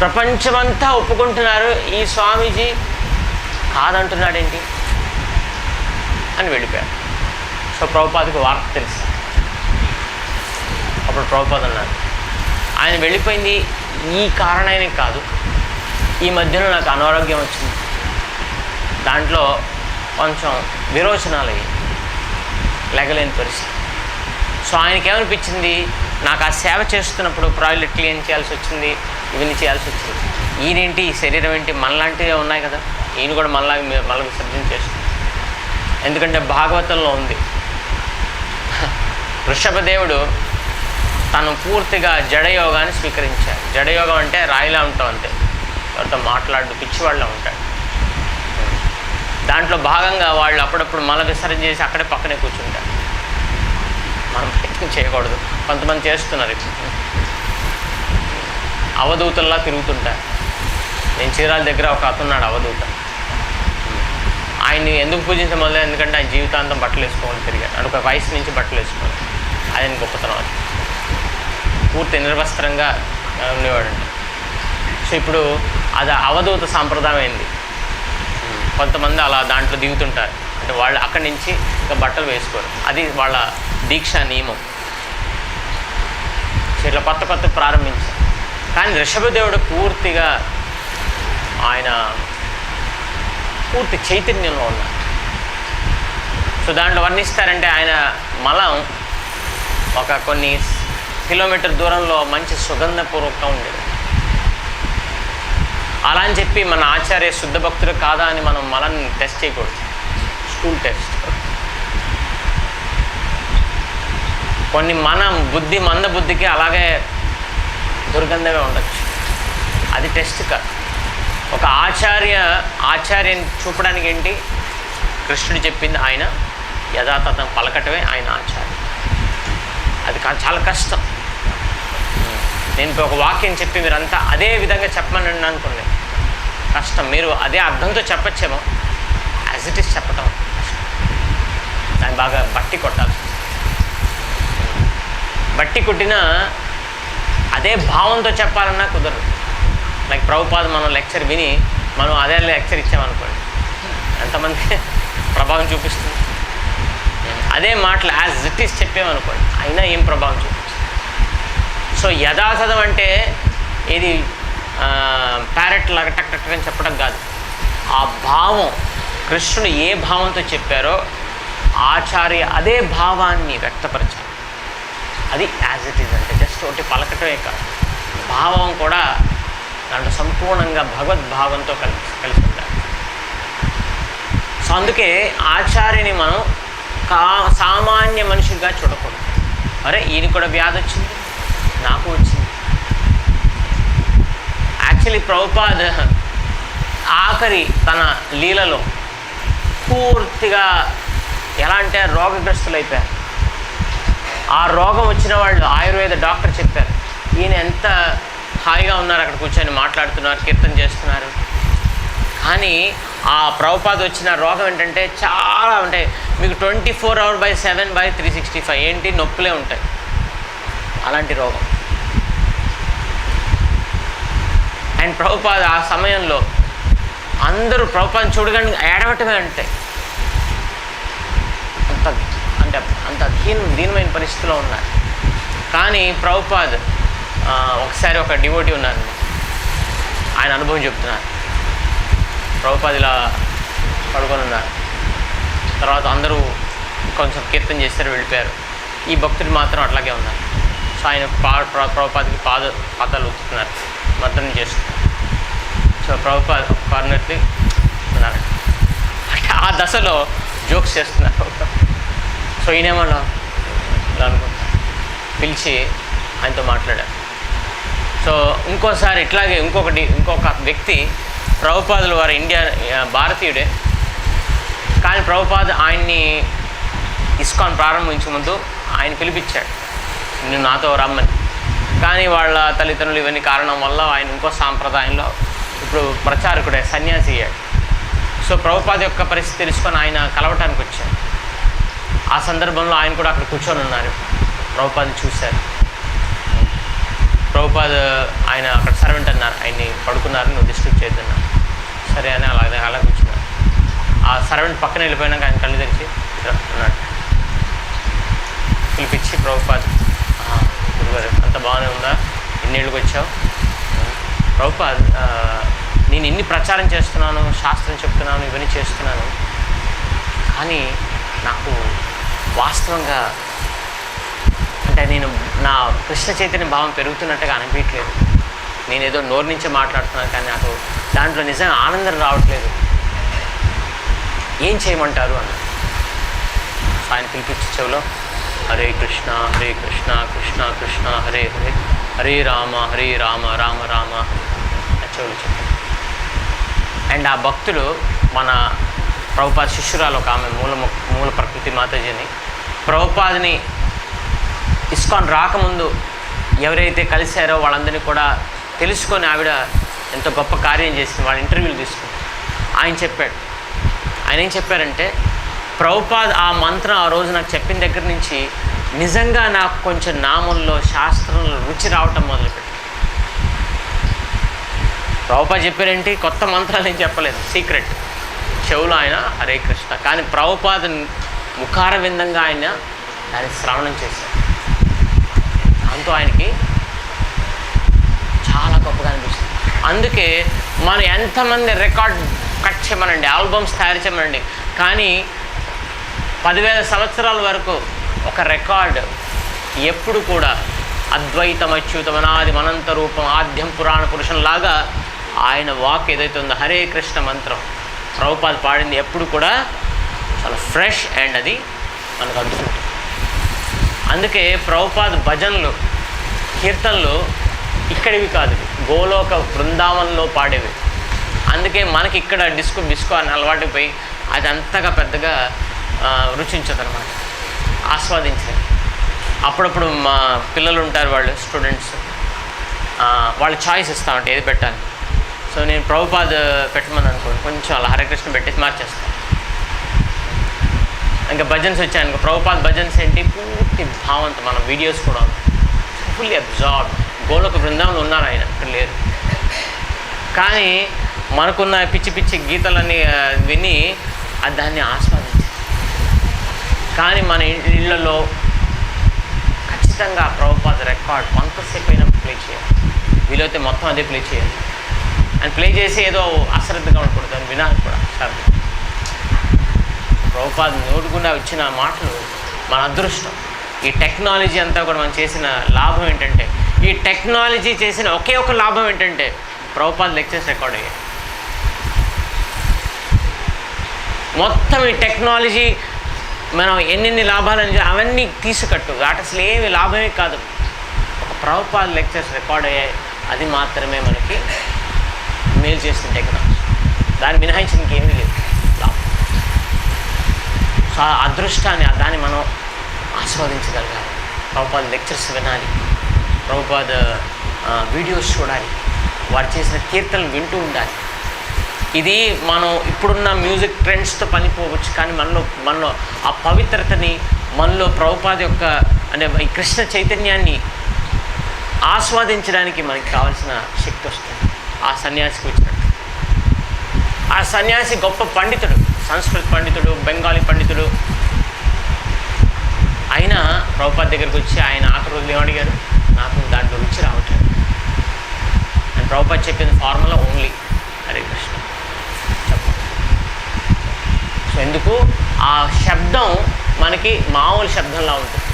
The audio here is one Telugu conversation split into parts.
ప్రపంచమంతా ఒప్పుకుంటున్నారు ఈ స్వామీజీ కాదంటున్నాడేంటి? అని వెళ్ళిపోయారు సో ప్రభుపాదికి వార్త తెలుసు. అప్పుడు ప్రభుపాద అన్నారు ఆయన వెళ్ళిపోయింది ఈ కారణానికి కాదు. ఈ మధ్యన నాకు అనారోగ్యం వచ్చింది. దాంట్లో కొంచెం విరోచనాలు అయ్యాయి లెగలేని పరిస్థితి. సో ఆయనకి ఏమనిపించింది నాకు ఆ సేవ చేస్తున్నప్పుడు ప్రాయిలెట్ క్లీన్ చేయాల్సి వచ్చింది. ఇవన్నీ చేయాల్సి వచ్చింది. ఈయనేంటి? ఈ శరీరం ఏంటి? మనలాంటివి ఉన్నాయి కదా. ఈయన కూడా మనలాగా మీ- మళ్ళీ విసర్జన చేస్తుంది. ఎందుకంటే భాగవతంలో ఉంది. వృషభదేవుడు తను పూర్తిగా జడయోగాన్ని స్వీకరించాడు. జడయోగం అంటే రాయిలా ఉంటాం అంతే. ఎవరితో మాట్లాడు పిచ్చివాళ్ళ ఉంటాడు. దాంట్లో భాగంగా వాళ్ళు అప్పుడప్పుడు మల విసర్జన చేసి అక్కడే పక్కనే కూర్చుంటారు. మనం ప్రయత్నం చేయకూడదు. కొంతమంది చేస్తున్నారు ఇప్పుడు. అవధూతల్లా తిరుగుతుంటారు నేను చీరాల దగ్గర ఒక అతనున్నాడు అవధూత. ఆయన్ని ఎందుకు పూజించడం మొదలు ఎందుకంటే ఆయన జీవితాంతం బట్టలు వేసుకోవాలి తిరిగాడు. అంటే ఒక వయసు నుంచి బట్టలు వేసుకోవాలి ఆయన గొప్పతనం అది. పూర్తి నిర్వస్త్రంగా ఉండేవాడు సో ఇప్పుడు అది అవధూత సాంప్రదాయం అయింది. కొంతమంది అలా దాంట్లో దిగుతుంటారు. అంటే వాళ్ళు అక్కడి నుంచి ఇంకా బట్టలు వేసుకోరు. అది వాళ్ళ దీక్షా నియమం. సో ఇట్లా కొత్త కొత్త ప్రారంభించారు. కానీ ఋషభదేవుడు పూర్తిగా ఆయన పూర్తి చైతన్యంలో ఉన్నారు సో దాంట్లో వర్ణిస్తారంటే ఆయన మలం ఒక కొన్ని కిలోమీటర్ దూరంలో మంచి సుగంధపూర్వకంగా ఉండేది. అలా అని చెప్పి మన ఆచార్య శుద్ధ భక్తుడు కాదా అని మనం మలని టెస్ట్ చేయకూడదు. School test. కొన్ని మనం బుద్ధి మంద బుద్ధికి అలాగే దుర్గంధమే ఉండొచ్చు. అది టెస్ట్ కాదు ఒక ఆచార్య ఆచార్యని చూపడానికి ఏంటి? కృష్ణుడు చెప్పింది ఆయన యథాతథం పలకటమే ఆయన ఆచార్య. అది చాలా కష్టం. నేను ఇప్పుడు ఒక వాక్యం చెప్పి మీరంతా అదే విధంగా చెప్పమని అనుకోండి కష్టం. మీరు అదే అర్థంతో చెప్పచ్చేమో. యాజ్ ఇట్ ఈస్ చెప్పటం. దాన్ని బాగా బట్టి కొట్టాలి. బట్టి కొట్టినా అదే భావంతో చెప్పాలన్నా కుదరదు. లైక్ ప్రభుపాద మనం లెక్చర్ విని మనం అదే లెక్చర్ ఇచ్చామనుకోండి. ఎంతమంది ప్రభావం చూపిస్తుంది? అదే మాటలు యాజ్ ఇట్ ఈస్ చెప్పామనుకోండి అయినా ఏం ప్రభావం చూపిస్తుంది? సో యథాతథం అంటే ఇది ప్యారెట్ లాగా టక్ టక్ అని చెప్పడం కాదు. ఆ భావం కృష్ణుడు ఏ భావంతో చెప్పారో ఆచార్య అదే భావాన్ని వ్యక్తపరచాలి. అది యాజ్ ఇట్ ఈజ్ అంటే తోటి పలకటమే కాదు. భావం కూడా దాంట్లో సంపూర్ణంగా భగవద్భావంతో కలిసి కలిసి ఉండాలి. సో అందుకే ఆచార్యని మనం కా సామాన్య మనిషిగా చూడకూడదు. అరే ఈయన కూడా వ్యాధి వచ్చింది నాకు వచ్చింది. యాక్చువల్లీ ప్రభుపాద్ ఆఖరి తన లీలలో పూర్తిగా ఎలా అంటే రోగగ్రస్తులు అయిపోయారు ఆ రోగం వచ్చిన వాళ్ళు ఆయుర్వేద డాక్టర్ చెప్పారు. ఈయన ఎంత హాయిగా ఉన్నారు అక్కడ కూర్చొని మాట్లాడుతున్నారు కీర్తన చేస్తున్నారు. కానీ ఆ ప్రభుపాద వచ్చిన రోగం ఏంటంటే చాలా ఉంటాయి. మీకు twenty four hour by seven by three sixty five ఏంటి? నొప్పులే ఉంటాయి. అలాంటి రోగం. అండ్ ప్రభుపాద ఆ సమయంలో అందరూ ప్రభుపాదం చూడగానే ఏడవటమే ఉంటాయి అంటే అంత దీన దీనమైన పరిస్థితిలో ఉన్నారు. కానీ ప్రభుపాద్ ఒకసారి ఒక డివోటీ ఉన్నారు. ఆయన అనుభవం చెప్తున్నారు. ప్రభుపాద్ ఇలా పడుకొని ఉన్నారు. తర్వాత అందరూ కొంచెం కీర్తన చేస్తారు వెళ్ళిపోయారు. ఈ భక్తుడు మాత్రం అట్లాగే ఉన్నారు. సో ఆయన పా ప్ర- ప్రభుపాదికి పాద పాతాలు ఉతుకుతున్నారు మద్దతు చేస్తున్నారు. సో ప్రభుపాద ఒక కార్నర్కి ఉన్నారు. అంటే ఆ దశలో జోక్స్ చేస్తున్నారు. సో ఈయనేమన్నా ఇలా అనుకుంటా పిలిచి ఆయనతో మాట్లాడారు సో ఇంకోసారి ఇట్లాగే ఇంకొకటి ఇంకొక వ్యక్తి ప్రభుపాదులు వారు ఇండియా భారతీయుడే. కానీ ప్రభుపాద్ ఆయన్ని ఇస్కాన్ ప్రారంభించే ముందు ఆయన పిలిపించాడు. నేను నాతో రమ్మని. కానీ వాళ్ళ తల్లిదండ్రులు ఇవన్నీ కారణం వల్ల ఆయన ఇంకో సాంప్రదాయంలో ఇప్పుడు ప్రచారకుడే సన్యాసి అయ్యాడు. సో ప్రభుపాద యొక్క పరిస్థితి తెలుసుకొని ఆయన కలవటానికి వచ్చాడు ఆ సందర్భంలో ఆయన కూడా అక్కడ కూర్చొని ఉన్నారు. ప్రభుపాద చూశారు. ప్రభుపాద్ ఆయన అక్కడ సర్వెంట్ అన్నారు. ఆయన్ని పడుకున్నారు నువ్వు డిస్టర్బ్ చేయొద్దన్నారు. సరే అని అలాగే అలా కూర్చున్నారు. ఆ సర్వెంట్ పక్కన వెళ్ళిపోయినాక ఆయన కళ్ళు తెరిచి అన్నాడు. పిలిపించి ప్రభుపాద్ గురుగారు అంత బాగానే ఉందా? ఎన్నేళ్ళకి వచ్చావు? ప్రభుపాద్ నేను ఎన్ని ప్రచారం చేస్తున్నాను శాస్త్రం చెప్తున్నాను ఇవన్నీ చేస్తున్నాను. కానీ నాకు వాస్తవంగా అంటే నేను నా కృష్ణ చైతన్య భావం పెరుగుతున్నట్టుగా అనిపించట్లేదు. నేను ఏదో నోరు నుంచే మాట్లాడుతున్నాను కానీ నాకు దాంట్లో నిజంగా ఆనందం రావట్లేదు. ఏం చేయమంటారు అన్న? ఆయన పిలిపించి చెవులో హరే కృష్ణ హరే కృష్ణ కృష్ణ కృష్ణ హరే హరే హరే రామ హరే రామ రామ రామ చెవులు చెప్పారు అండ్ ఆ భక్తులు మన ప్రభుపాద శిష్యురాలు ఒక ఆమె మూల మూల ప్రకృతి మాతాజీని ప్రభుపాదిని ఇస్కాన్ రాకముందు ఎవరైతే కలిశారో వాళ్ళందరినీ కూడా తెలుసుకొని ఆవిడ ఎంతో గొప్ప కార్యం చేసింది. వాళ్ళ ఇంటర్వ్యూలు తీసుకుని ఆయన చెప్పాడు. ఆయన ఏం చెప్పారంటే ప్రభుపాద్ ఆ మంత్రం ఆ రోజు నాకు చెప్పిన దగ్గర నుంచి నిజంగా నాకు కొంచెం నామంలో శాస్త్రంలో రుచి రావటం మొదలుపెట్టి ప్రభుపాద్ చెప్పారేంటి? కొత్త మంత్రాలు ఏం చెప్పలేదు. సీక్రెట్. చెవులో ఆయన హరే కృష్ణ. కానీ ప్రభుపాద ముఖార విందంగా ఆయన దాన్ని శ్రవణం చేశారు. దాంతో ఆయనకి చాలా గొప్పగా అనిపిస్తుంది అందుకే మనం ఎంతమంది రికార్డ్ కట్ చేయమనండి ఆల్బమ్స్ తయారు చేయమనండి కానీ పదివేల సంవత్సరాల వరకు ఒక రికార్డ్ ఎప్పుడు కూడా అద్వైతం అచ్యుతం అనాది అనంత రూపం ఆద్యం పురాణ పురుషంలాగా ఆయన వాక్ ఏదైతే ఉందో హరే కృష్ణ మంత్రం ప్రభుపాద్ పాడింది ఎప్పుడు కూడా చాలా ఫ్రెష్ అండ్ అది మనకు అందుకుంటుంది అందుకే ప్రభుపాద్ భజనలు కీర్తనలు ఇక్కడివి కాదు గోలోక బృందావనంలో పాడేవి. అందుకే మనకి ఇక్కడ డిస్కో డిస్కో అని అలవాటు పోయి అది అంతగా పెద్దగా రుచించదనమాట ఆస్వాదించలేదు అప్పుడప్పుడు మా పిల్లలు ఉంటారు వాళ్ళు స్టూడెంట్స్ వాళ్ళు చాయిస్ ఇస్తా ఏది పెట్టాలి సో నేను ప్రభుపాద్ పెట్టమని అనుకోండి కొంచెం అలా హరికృష్ణ పెట్టేసి మార్చేస్తాను. ఇంకా భజన్స్ వచ్చాయనుకో ప్రభుపాద్ భజన్స్ ఏంటి? పూర్తి భావంతో మన వీడియోస్ కూడా ఫుల్లీ అబ్జార్బ్ గోలోక బృందావనం ఉన్నారు ఆయన ఇక్కడ లేరు. కానీ మనకున్న పిచ్చి పిచ్చి గీతలన్నీ విని అది దాన్ని ఆస్వాదించాలి కానీ మన ఇళ్ళలో ఖచ్చితంగా ప్రభుపాద రికార్డ్ కొంతసేపు అయినా ప్లే చేయాలి. వీలైతే మొత్తం అదే ప్లే చేయాలి. అండ్ ప్లే చేసి ఏదో అశ్రద్ధగా ఉండకూడదు అని వినాలి కూడా సార్. ప్రభుపాదం నోటుకుండా వచ్చిన మాటలు మన అదృష్టం. ఈ టెక్నాలజీ అంతా కూడా మనం చేసిన లాభం ఏంటంటే ఈ టెక్నాలజీ చేసిన ఒకే ఒక లాభం ఏంటంటే ప్రభుపాద లెక్చర్స్ రికార్డ్ అయ్యాయి. మొత్తం ఈ టెక్నాలజీ మనం ఎన్నెన్ని లాభాలని అని అవన్నీ తీసుకట్టు. వాటి అసలు ఏమి లాభమే కాదు. ఒక ప్రభుపాద లెక్చర్స్ రికార్డ్ అయ్యాయి. అది మాత్రమే మనకి మేలు చేసిన టెక్నాలజీ. దాన్ని మినహాయించి ఇంకేమీ లేదు. అదృష్టాన్ని దాన్ని మనం ఆస్వాదించగలగాలి. ప్రభుపాద లెక్చర్స్ వినాలి. ప్రభుపాద వీడియోస్ చూడాలి. వారు చేసిన కీర్తనలు వింటూ ఉండాలి. ఇది మనం ఇప్పుడున్న మ్యూజిక్ ట్రెండ్స్తో పనిపోవచ్చు కానీ మనలో మనలో ఆ పవిత్రతని మనలో ప్రభుపాద యొక్క అంటే ఈ కృష్ణ చైతన్యాన్ని ఆస్వాదించడానికి మనకి కావాల్సిన శక్తి వస్తుంది. ఆ సన్యాసికి వచ్చినట్టు. ఆ సన్యాసి గొప్ప పండితుడు. సంస్కృత పండితుడు బెంగాలీ పండితుడు. అయినా ప్రభుపాద్ దగ్గరికి వచ్చి ఆయన ఆఖరి రోజులు ఏమడిగారు? నాకు దాంట్లో రుచి రావట్లేదు. అండ్ ప్రభుపాద్ చెప్పిన formula only Hare Krishna. So ఎందుకు? ఆ శబ్దం మనకి మామూలు శబ్దంలా ఉంటుంది.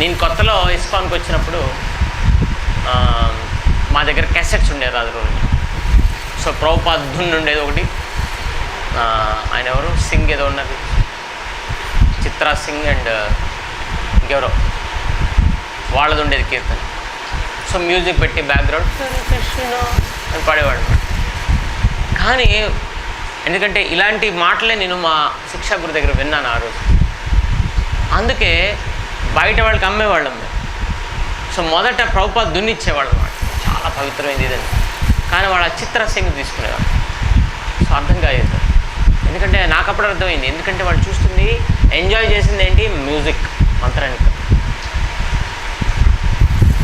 నేను కొత్తలో ఇస్కాన్కి వచ్చినప్పుడు మా దగ్గర క్యాసెట్స్ ఉండేది రాదు రోజు సో ప్రభుపాద్ ధున్ ఉండేది ఒకటి. ఆయన ఎవరు? సింగ్ ఏదో ఉన్నది. చిత్రా సింగ్ అండ్ ఇంకెవరో? వాళ్ళది ఉండేది కీర్తన. సో మ్యూజిక్ పెట్టి బ్యాక్గ్రౌండ్ అని పాడేవాడు. కానీ ఎందుకంటే ఇలాంటి మాటలే నేను మా శిక్షా గురు దగ్గర విన్నాను ఆ రోజు. అందుకే బయట వాళ్ళకి అమ్మేవాళ్ళం మేము. సో మొదట ప్రభుపాద్ దున్నిచ్చేవాళ్ళు అన్నమాట చాలా పవిత్రమైంది ఇదని కానీ వాళ్ళ చిత్ర సింగ్ తీసుకునేవాడు సో అర్థం కాలేదు. ఎందుకంటే నాకు అప్పుడు అర్థమైంది. ఎందుకంటే వాళ్ళు చూస్తుంది ఎంజాయ్ చేసింది ఏంటి? మ్యూజిక్ మంత్రానికి.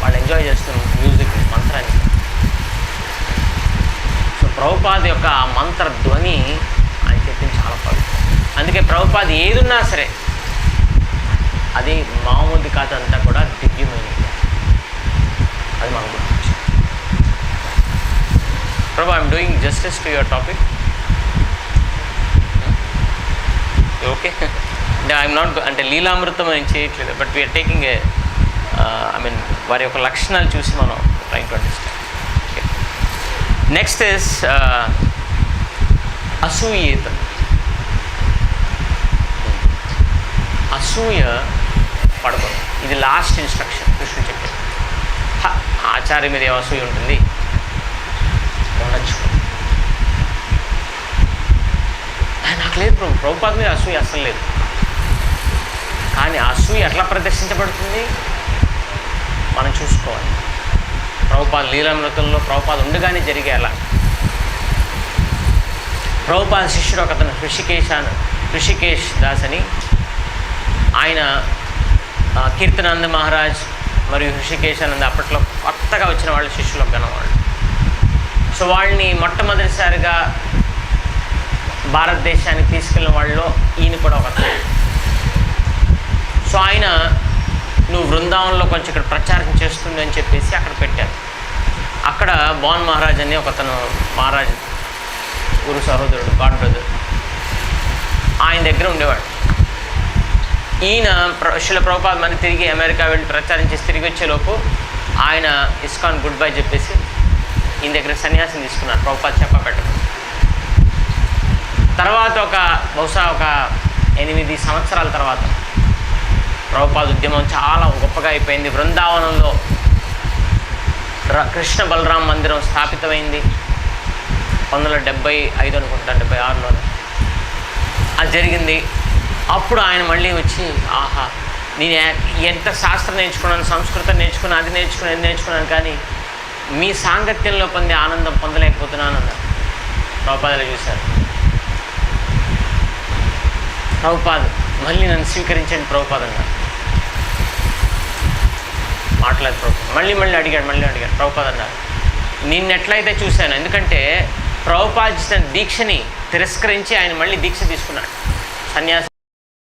వాళ్ళు ఎంజాయ్ చేస్తున్న మ్యూజిక్ మంత్రానికి. సో ప్రభుపాద యొక్క ఆ మంత్ర ధ్వని ఆయన చెప్పింది చాలా పవిత్రం. అందుకే ప్రభుపాద ఏదున్నా సరే అది మామూలుది కాదంతా కూడా దివ్యమైనది అది మనం గుర్తించాలి Prabhu I'm doing justice to your topic okay I'm not అంటే లీలామృతం అని చేయట్లేదు. But we're taking a I mean వారి యొక్క లక్షణాలు చూసి మనం train to understand next is అసూయేత. అసూయ పడకూడదు. ఇది లాస్ట్ ఇన్స్ట్రక్షన్ కృష్ణుడు చెప్పాడు. ఆచార్య మీద ఏం అసూయ ఉంటుంది? ఉండొచ్చు ఆ, నాకు లేదు ప్రభు. ప్రభుపాద మీద అసూయ అస్సలు లేదు. కానీ అసూయ ఎట్లా ప్రదర్శించబడుతుంది? మనం చూసుకోవాలి. ప్రభుపాద లీలామృతంలో ప్రభుపాద ఉండగానే జరిగేలా ప్రభుపాద శిష్యుడు ఒక అతను హృషికేశ్ అని దాస్ అని ఆయన ఆ, కీర్తనానంద మహారాజ్ మరియు హృషికేశానంద అప్పట్లో కొత్తగా వచ్చిన వాళ్ళు శిష్యులు కనవాళ్ళు సో వాళ్ళని మొట్టమొదటిసారిగా భారతదేశానికి తీసుకెళ్ళిన వాళ్ళలో ఈయన కూడా ఒక సో ఆయన నువ్వు బృందావనంలో కొంచెం ఇక్కడ ప్రచారం చేస్తుంది అని చెప్పేసి అక్కడ పెట్టారు. అక్కడ బాన్ మహారాజ్ అని ఒకతను మహారాజ్ గురు సహోదరుడు గాడ్ బ్రదర్ ఆయన దగ్గర ఉండేవాడు. ఈయన ప్ర- శిల ప్రభుపాద్ మళ్ళీ తిరిగి అమెరికా వెళ్ళి ప్రచారం చేసి తిరిగి వచ్చేలోపు ఆయన ఇస్కాన్ గుడ్ బై చెప్పేసి ఈయన దగ్గర సన్యాసం తీసుకున్నారు. ప్రభుపాద చెప్పబెట్టడం తర్వాత ఒక బహుశా ఒక ఎనిమిది సంవత్సరాల తర్వాత ప్రభుపాద ఉద్యమం చాలా గొప్పగా అయిపోయింది. బృందావనంలో ర- కృష్ణ బలరాం మందిరం స్థాపితమైంది. పంతొమ్మిది వందల డెబ్బై ఐదు అనుకుంటా డెబ్బై ఆరులో. అది జరిగింది. అప్పుడు ఆయన మళ్ళీ వచ్చి ఆహా నేను ఎంత శాస్త్రం నేర్చుకున్నాను సంస్కృతం నేర్చుకున్నాను అది నేర్చుకున్నాను నేర్చుకున్నాను కానీ మీ సాంగత్యంలో పొందే ఆనందం పొందలేకపోతున్నాను అన్నారు. రూపాయలు చూశారు. ప్రభుపాద్. మళ్ళీ నన్ను స్వీకరించండి ప్రభుపాద్ అన్నారు మాట్లాడు ప్రభుపాద్ మళ్ళీ మళ్ళీ అడిగాడు మళ్ళీ అడిగాడు ప్రభుపాద్ అన్నారు నిన్ను ఎట్లయితే చూశాను ఎందుకంటే ప్రభుపాద్ దీక్షని తిరస్కరించి ఆయన మళ్ళీ దీక్ష తీసుకున్నాడు. సన్యాసి